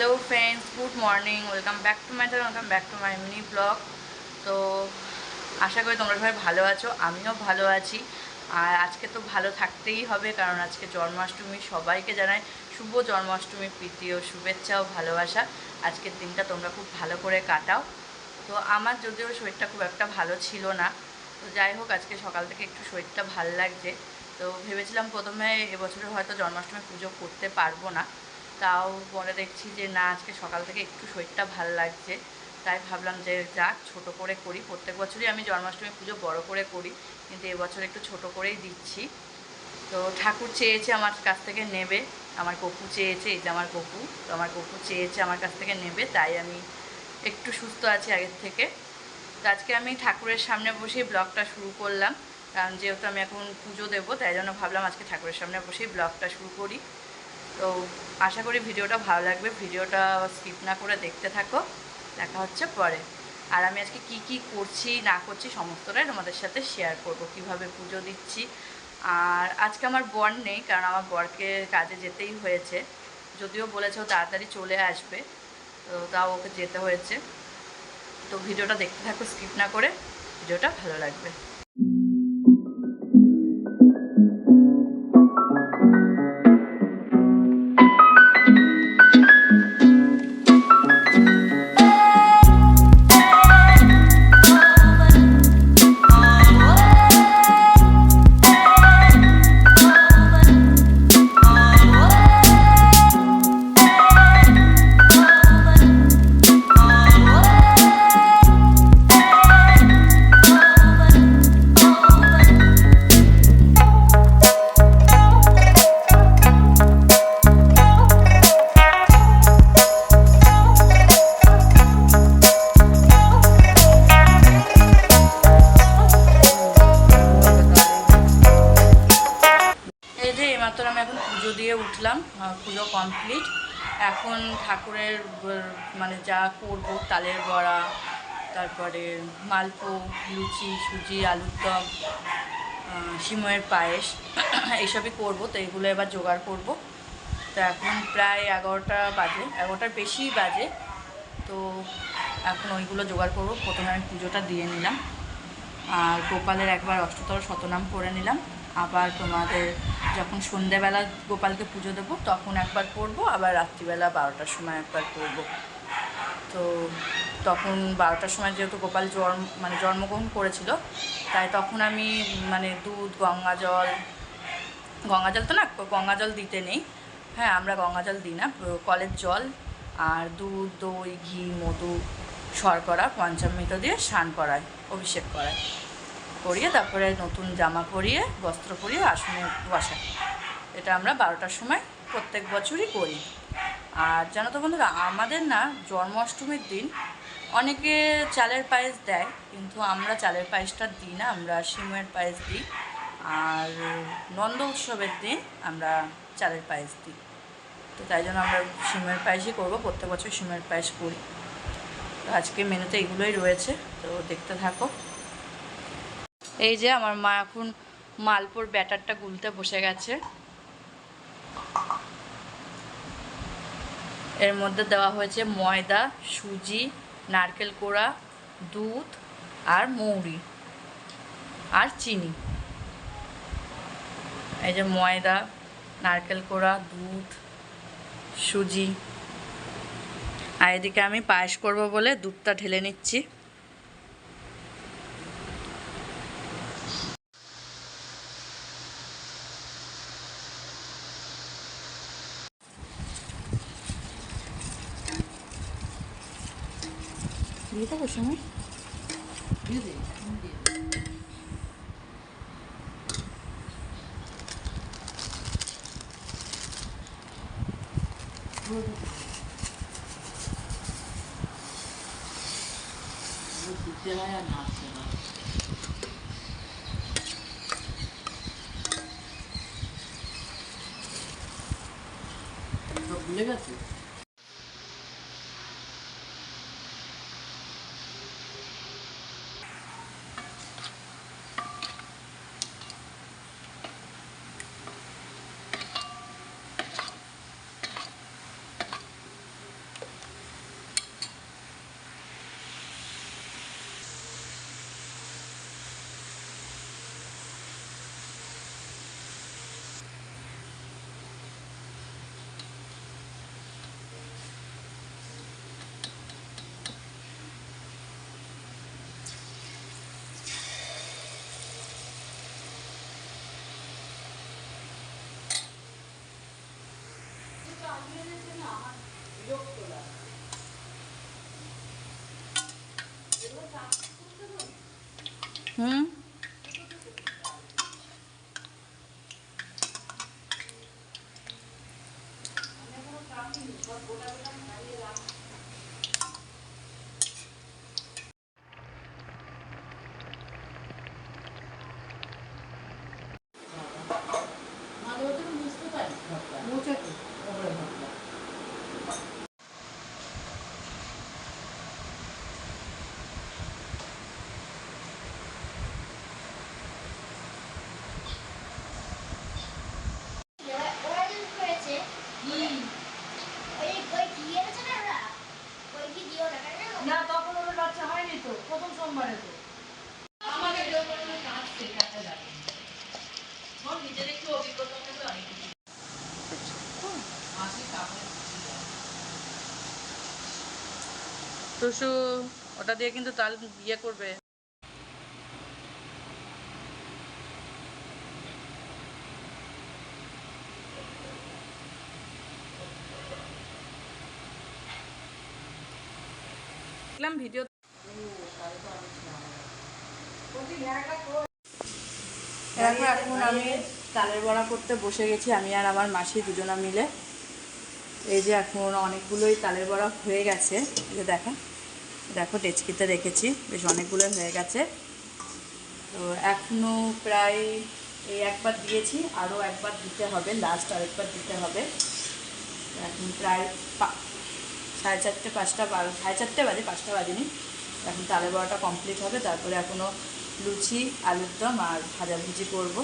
Hello friends good morning welcome back to my welcome back to my mini blog তো আশা করি তোমরা সবাই ভালো আছো, আমিও ভালো আছি। আর আজকে তো ভালো থাকতেই হবে, কারণ আজকে জন্মাষ্টমী। সবাইকে জানাই শুভ জন্মাষ্টমী, প্রীতি ও শুভেচ্ছা ও ভালোবাসা। আজকের দিনটা তোমরা খুব ভালো করে কাটাও। তো আমার যদিও শরীরটা খুব একটা ভালো ছিল না। তো যাই হোক, আজকে সকাল থেকে একটু শরীরটা ভালো লাগছে। তো ভেবেছিলাম প্রথমে এবছরে হয়তো জন্মাষ্টমী পুজো করতে পারব না। তাও পরে দেখছি যে, না, আজকে সকাল থেকে একটু শরীরটা ভালো লাগছে। তাই ভাবলাম যে, যাক, ছোট করে করি। প্রত্যেক বছরই আমি জন্মাষ্টমী পুজো বড় করে করি, কিন্তু এবছর একটু ছোট করেই দিচ্ছি। তো ঠাকুর চেয়েছে আমার কাছ থেকে নেবে, আমার কপু চেয়েছে, এই যে আমার কপু, তো আমার কপু চেয়েছে আমার কাছ থেকে নেবে, তাই আমি একটু সুস্থ আছি আগের থেকে। তো আজকে আমি ঠাকুরের সামনে বসেই ব্লগটা শুরু করলাম। কারণ যেহেতু আমি এখন পুজো দেবো, তাই জন্য ভাবলাম আজকে ঠাকুরের সামনে বসেই ব্লগটা শুরু করি। তো আশা করি ভিডিওটা ভালো লাগবে। ভিডিওটা স্কিপ না করে দেখতে থাকো। দেখা হচ্ছে পরে। আর আমি আজকে কি কি করছি, না করছি, সমস্তটাই তোমাদের সাথে শেয়ার করব, কীভাবে পুজো দিচ্ছি। আর আজকে আমার বর নেই, কারণ আমার বরকে কাজে যেতেই হয়েছে। যদিও বলেছে ও তাড়াতাড়ি চলে আসবে, তো তাও ওকে যেতে হয়েছে। তো ভিডিওটা দেখতে থাকো স্কিপ না করে। ভিডিওটা ভালো লাগবে। এইমাত্র আমি এখন পুজো দিয়ে উঠলাম পুজো কমপ্লিট এখন ঠাকুরের মানে যা করব, তালের বড়া, তারপরে মালপো, লুচি, সুজি, আলুর দম সিময়ের পায়েস, এইসবই করব, তো এগুলো এবার জোগাড় করব। তো এখন প্রায় এগারোটা বাজে, এগারোটার বেশি বাজে। তো এখন ওইগুলো জোগাড় করব, প্রথমে আমি পুজোটা দিয়ে নিলাম। আর গোপালের একবার অষ্টতর শতনাম করে নিলাম। আবার তোমাদের যখন সন্ধেবেলা গোপালকে পুজো দেবো, তখন একবার করব, আবার রাত্রিবেলা বারোটার সময় একবার করব। তো তখন বারোটার সময় যেহেতু গোপাল জন্ম মানে জন্মগ্রহণ করেছিল, তাই তখন আমি মানে দুধ, গঙ্গা জল গঙ্গা জল তো না, গঙ্গা জল দিতে নেই। হ্যাঁ আমরা গঙ্গা জল দিই না, কলের জল আর দুধ, দই, ঘি, মধু, শর্করা, পঞ্চামৃত দিয়ে স্নান করায় অভিষেক করায় করিয়ে তারপরে নতুন জামা পরিয়ে, বস্ত্র পরিয়ে আসনে বসায় এটা আমরা বারোটার সময় প্রত্যেক বছরই করি। আর জানো তো বন্ধুরা, আমাদের না জন্মাষ্টমীর দিন অনেকে চালের পায়েস দেয়, কিন্তু আমরা চালের পায়েসটা দিই না, আমরা সিমের পায়েস দিই। আর নন্দ উৎসবের দিন আমরা চালের পায়েস দিই। তো তাই জন্য আমরা সিমের পায়েসই করব, প্রত্যেক বছর সিমের পায়েস করি। তো আজকে মেনুতে এগুলোই রয়েছে, তো দেখতে থাকো। এই যে আমার মা এখন মালপোর ব্যাটারটা গুলতে বসে গেছে। এর মধ্যে দেওয়া হয়েছে ময়দা, সুজি, নারকেল কোড়া, দুধ আর মৌরি আর চিনি। এই যে ময়দা, নারকেল কোড়া, দুধ, সুজি। আর এদিকে আমি পায়েস করব বলে দুধটা ঢেলে নিচ্ছি। দিয়ে দেবো সময় ভুলে গেছে হুম ওরা যে করেছে ওই ওই দিয়েছে না ওরা ওই কি দিও না তখন ওদের বাচ্চা হয়নি তো প্রথম সোমবারে তো। আমাকে কাজ শেখাতে লাগে নিজের একটু অভিজ্ঞতা থেকে অনেক কিছু। টুসু ওটা দিয়ে কিন্তু তাল ইয়ে করবে। দেখলাম ভিডিও এখন আমি তালের বড়া করতে বসে গেছি। আমি আর আমার মাসি দুজনা মিলে। এই যে এখন অনেকগুলোই তালের বড়া হয়ে গেছে। যে দেখো দেখো ডেচকিতে রেখেছি। বেশ অনেকগুলো হয়ে গেছে। তো এখনও প্রায় এই একবার দিয়েছি, আরও একবার দিতে হবে, লাস্ট আরেকবার দিতে হবে। এখন প্রায় সাড়ে চারটে, পাঁচটা সাড়ে চারটে বাজে, পাঁচটা বাজেনি। এখন তালে বড়াটা কমপ্লিট হবে, তারপরে এখনও লুচি, আলুর দম আর ভাজাভুজি করব।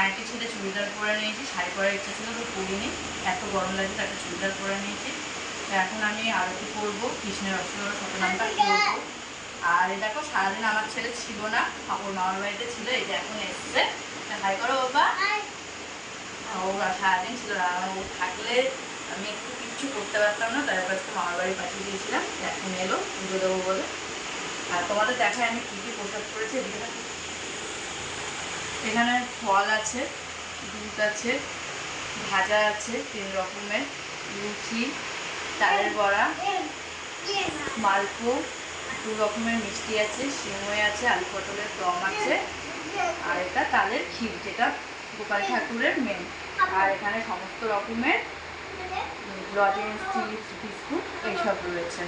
নাইটি ছেলে চুড়িদার পরে নিয়েছি শাড়ি পরার ইচ্ছা ছিল তো পরিনি। এত গরম লাগছে তো একটা চুড়িদার পরে নিয়েছি। তো এখন আমি আরতি করব কৃষ্ণের অষ্টমী শতনামটা করব আর এই দেখো সারাদিন আমার ছেলে ছিল না ওর মামার বাড়িতে ছিল এই যে এখন এসছে। হাই করো বাবা। ও সারাদিন ছিল না ও থাকলে আমি একটু কিচ্ছু করতে পারতাম না তার কাছে মামার বাড়ি পাঠিয়ে দিয়েছিলাম। এখন এলো পুজো দেবো বলে। আর তোমাদের দেখায় আমি কী কী পোশাক করেছি এদিকে। এখানে ফল আছে, দুধ আছে, ভাজা আছে, তিন রকমের, লুচি তালের বড়া মালপো দু রকমের মিষ্টি আছে, সিমই আছে, আলু পটলের দম আছে, আর এটা তালের ক্ষীর যেটা গোপাল ঠাকুরের মেন আর এখানে সমস্ত রকমের লজেন্স চিপস বিস্কুট এইসব রয়েছে।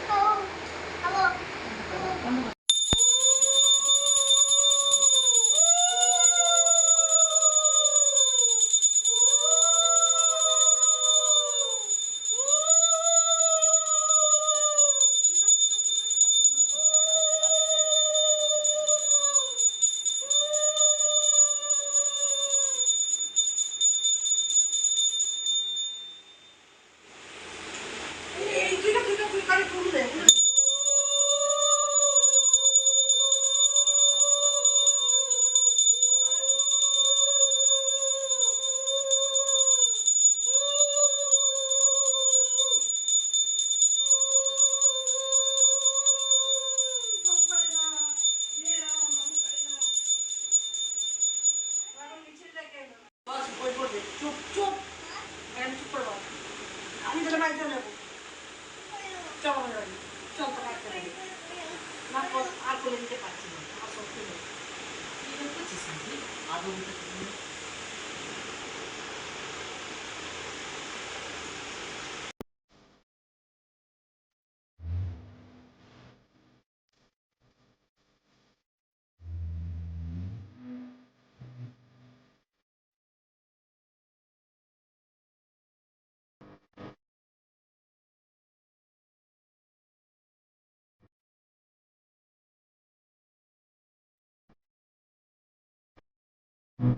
পুজো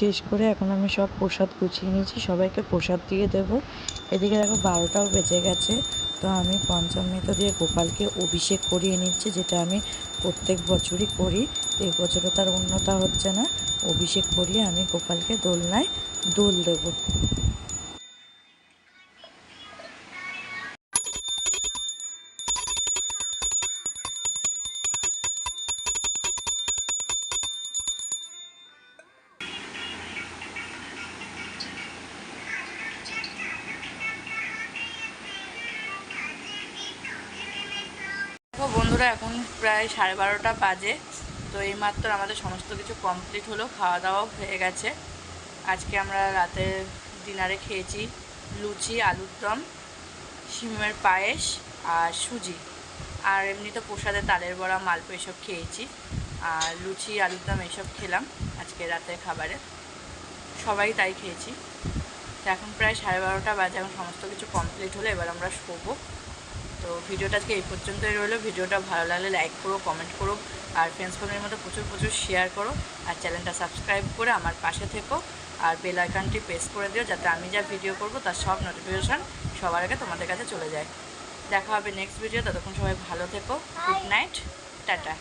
শেষ করে এখন আমি সব প্রসাদ গুছিয়ে নিয়েছি, সবাইকে প্রসাদ দিয়ে দেব। এদিকে দেখো বারোটাও বেজে গেছে, তো আমি পঞ্চামৃত দিয়ে গোপালকে অভিষেক করিয়ে নিচ্ছি, যেটা আমি প্রত্যেক বছরই করি। তো এই বছরও তার উন্নতা হচ্ছে না। অভিষেক করিয়ে আমি গোপালকে দোলনায় দোল দেবো। প্রায় সাড়ে বারোটা বাজে। তো এইমাত্র আমাদের সমস্ত কিছু কমপ্লিট হলো খাওয়া দাওয়াও হয়ে গেছে। আজকে আমরা রাতে ডিনারে খেয়েছি লুচি, আলুর দম, শিমের পায়েস আর সুজি। আর এমনিতে প্রসাদে তালের বড়া, মালপো এসব খেয়েছি। আর লুচি, আলুর দম এসব খেলাম আজকে রাতের খাবারে। সবাই তাই খেয়েছি। তো এখন প্রায় সাড়ে বারোটা বাজে, এখন সমস্ত কিছু কমপ্লিট হলো, এবার আমরা শোবো। তো ভিডিওটা আজকে এই পর্যন্তই রইল। ভিডিওটা ভালো লাগলে লাইক করো কমেন্ট করো আর ফ্রেন্ডস ফ্যামিলির মধ্যে প্রচুর প্রচুর শেয়ার করো আর চ্যানেলটা সাবস্ক্রাইব করে আমার পাশে থেকো আর বেল আইকনটি প্রেস করে দিও যাতে আমি যা ভিডিও করব তার সব নোটিফিকেশান সবার আগে তোমাদের কাছে চলে যায়। দেখা হবে নেক্সট ভিডিও ততক্ষণ সবাই ভালো থেকো গুড নাইট টাটা।